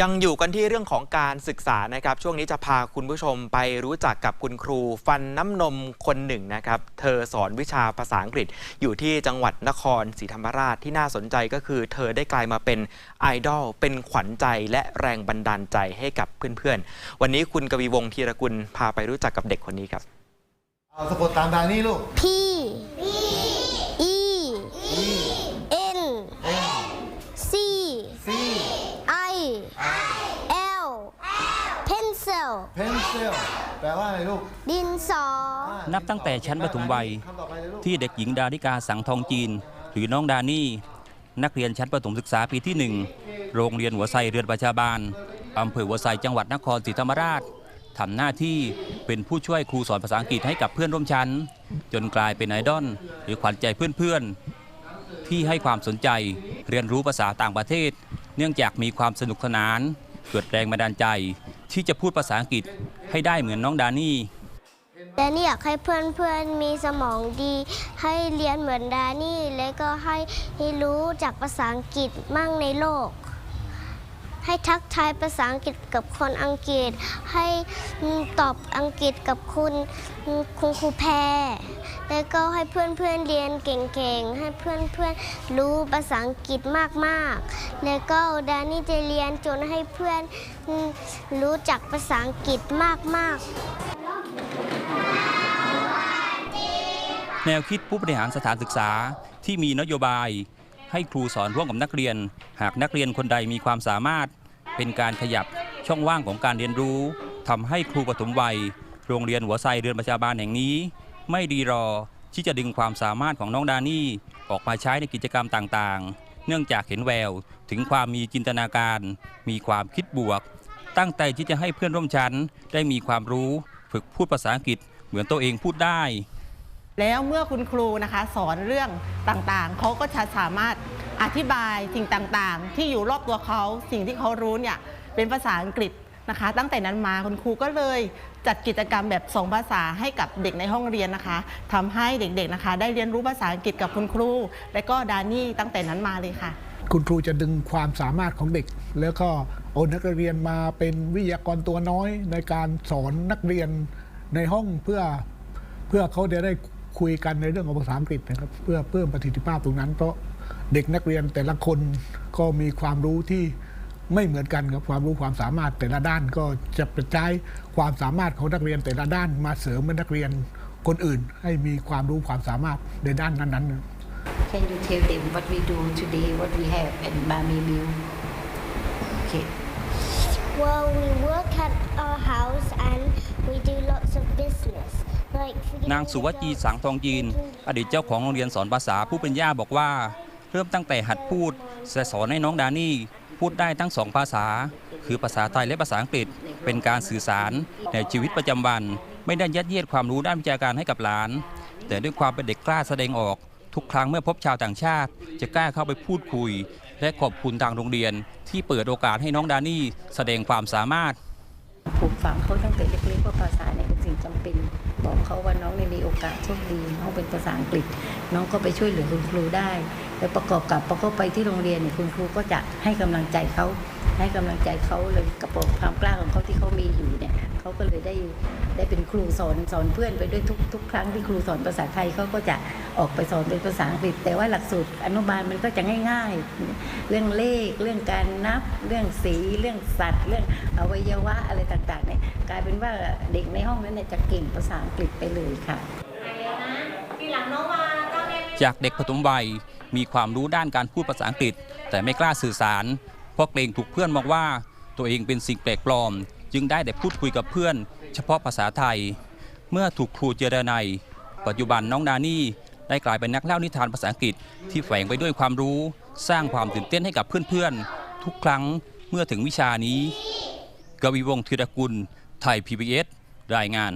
ยังอยู่กันที่เรื่องของการศึกษานะครับ ช่วงนี้จะพาคุณผู้ชมไปรู้จักกับคุณครูฟันน้ำนมคนหนึ่งนะครับ เธอสอนวิชาภาษาอังกฤษ อยู่ที่จังหวัดนครศรีธรรมราชที่น่าสนใจก็คือ เธอได้กลายมาเป็นไอดอลเป็นขวัญใจและแรงบันดาลใจให้กับเพื่อนๆ วันนี้คุณกวีวงศ์ธีรกุลพาไปรู้จักกับเด็กคนนี้ครับเอาสะกดตามดานี่ลูก P pencil แปลว่าอะไรลูกดินสอนับตั้งแต่ชั้นประถมวัย คำต่อไปเลยลูกที่เด็กหญิงดาริกาสังทองจีน หรือน้องดานี่นักเรียนชั้นประถมศึกษาปีที่ 1 โรงเรียนหัวไซเรือนประชาบาลอำเภอหัวไซจังหวัดนครศรีธรรมราชทำหน้าที่เป็นผู้ช่วยครูสอนภาษาอังกฤษให้กับเพื่อนร่วมชั้น จนกลายเป็นไอดอลหรือขวัญใจเพื่อนๆ ที่ให้ความสนใจเรียนรู้ภาษาต่างประเทศ เนื่องจากมีความสนุกสนานเกิดแรงบันดาลใจ ที่จะพูดภาษาอังกฤษให้ได้เหมือนน้องดานี่แดนนี่อยากให้เพื่อนๆมีสมองดี ให้เรียนเหมือนดานี่ และก็ให้ให้รู้จากภาษาอังกฤษมั่งในโลก ให้ทักทายภาษาอังกฤษกับคนอังกฤษ ให้ตอบอังกฤษกับคุณคุณครูแพรแล้วก็ให้เพื่อนๆเรียนเก่งๆ ให้เพื่อนๆรู้ภาษาอังกฤษมากๆ แล้วก็ดานี่จะเรียนจนให้เพื่อนรู้จักภาษาอังกฤษมากๆ แนวคิดผู้บริหารสถานศึกษาที่มีนโยบาย ให้ครูสอนร่วมกับนักเรียน หากนักเรียนคนใดมีความสามารถ เป็นการขยับช่องว่างของการเรียนรู้ทำให้ครูปฐมวัย โรงเรียนหัวไซเรือนประชาบาลแห่งนี้ ไม่ดีรอที่จะดึงความสามารถของน้องดานี่ออกมาใช้ในกิจกรรมต่างๆ เนื่องจากเห็นแววถึงความมีจินตนาการ มีความคิดบวก ตั้งใจที่จะให้เพื่อนร่วมชั้นได้มีความรู้ ฝึกพูดภาษาอังกฤษเหมือนตัวเองพูดได้ แล้วเมื่อคุณครูนะคะสอนเรื่องต่างๆ เขาก็จะสามารถอธิบายสิ่งต่างๆ ที่อยู่รอบตัวเขาสิ่งที่เขารู้เนี่ยเป็นภาษาอังกฤษนะคะ ตั้งแต่นั้นมาคุณครูก็เลยจัดกิจกรรมแบบสองภาษาให้กับเด็กในห้องเรียนนะคะทำให้เด็กๆนะคะ ได้เรียนรู้ภาษาอังกฤษกับคุณครู และก็ดานี่ตั้งแต่นั้นมาเลยค่ะ คุณครูจะดึงความสามารถของเด็ก แล้วก็เอานักเรียนมาเป็นวิทยากรตัวน้อยในการสอนนักเรียนในห้องเพื่อเพื่อเขาจะได้ คุยกันในเรื่องของภาษาอังกฤษนะครับ เพื่อเพิ่มประสิทธิภาพตรงนั้น เพราะเด็กนักเรียนแต่ละคนก็มีความรู้ที่ไม่เหมือนกันครับความรู้ความสามารถแต่ละด้านก็จะไปใช้ความสามารถของนักเรียนแต่ละด้านมาเสริมนักเรียนคนอื่น ให้มีความรู้ความสามารถในด้านนั้นๆ Can you tell them what we do today, what we have at Bami Mill? Okay. Well, we work at our house and we do lots of business. นางสุวจีสังทองจีน อดีตเจ้าของโรงเรียนสอนภาษาผู้เป็นย่าบอกว่า เริ่มตั้งแต่หัดพูดจะสอนให้น้องดานี่พูดได้ทั้งสองภาษา คือภาษาไทยและภาษาอังกฤษเป็นการสื่อสารในชีวิตประจำวัน ไม่ได้ยัดเยียดความรู้ด้านวิชาการให้กับหลาน แต่ด้วยความเป็นเด็กกล้าแสดงออก ทุกครั้งเมื่อพบชาวต่างชาติ จะกล้าเข้าไปพูดคุย และขอบคุณทางโรงเรียน ที่เปิดโอกาสให้น้องดานี่แสดงความสามารถปลูกฝังเขาตั้งแต่เล็กๆว่าภาษาเนี่ บอกเขาว่าน้องเนี่ยมีโอกาสโชคดีน้องเป็นภาษาอังกฤษ น้องก็ไปช่วยเหลือคุณครูได้ แล้วประกอบกับพอเขาไปที่โรงเรียนเนี่ยคุณครูก็จะให้กำลังใจเขาให้กำลังใจเขาเลยกระปความกล้าของเขาที่เขามีอยู่เนี่ย เขาก็เลยได้ได้เป็นครูสอนสอนเพื่อนไปด้วยทุกทุกครั้งที่ครูสอนภาษาไทยเขาก็จะออกไปสอนเป็นภาษาอังกฤษ แต่ว่าหลักสูตรอนุบาลมันก็จะง่าย ๆ เรื่องเลขเรื่องการนับ เรื่องสีเรื่องสัตว์ เรื่องอวัยวะอะไรต่างๆเนี่ยกลายเป็นว่าเด็กในห้องนั้นเนี่ยจะเก่งภาษาอังกฤษไปเลยค่ะจากเด็กปฐมวัยมีความรู้ด้านการพูดภาษาอังกฤษ แต่ไม่กล้าสื่อสาร เพราะเกรงถูกเพื่อนมองว่าตัวเองเป็นสิ่งแปลกปลอม จึงได้แต่พูดคุยกับเพื่อน เฉพาะภาษาไทย เมื่อถูกครูเจรนายปัจจุบันน้องดานี่ได้กลายเป็นนักเล่านิทานภาษาอังกฤษที่แฝงไปด้วยความรู้ สร้างความตื่นเต้นให้กับเพื่อนๆ ทุกครั้งเมื่อถึงวิชานี้ กวีวงศ์ธีรกุล ไทย PBS รายงาน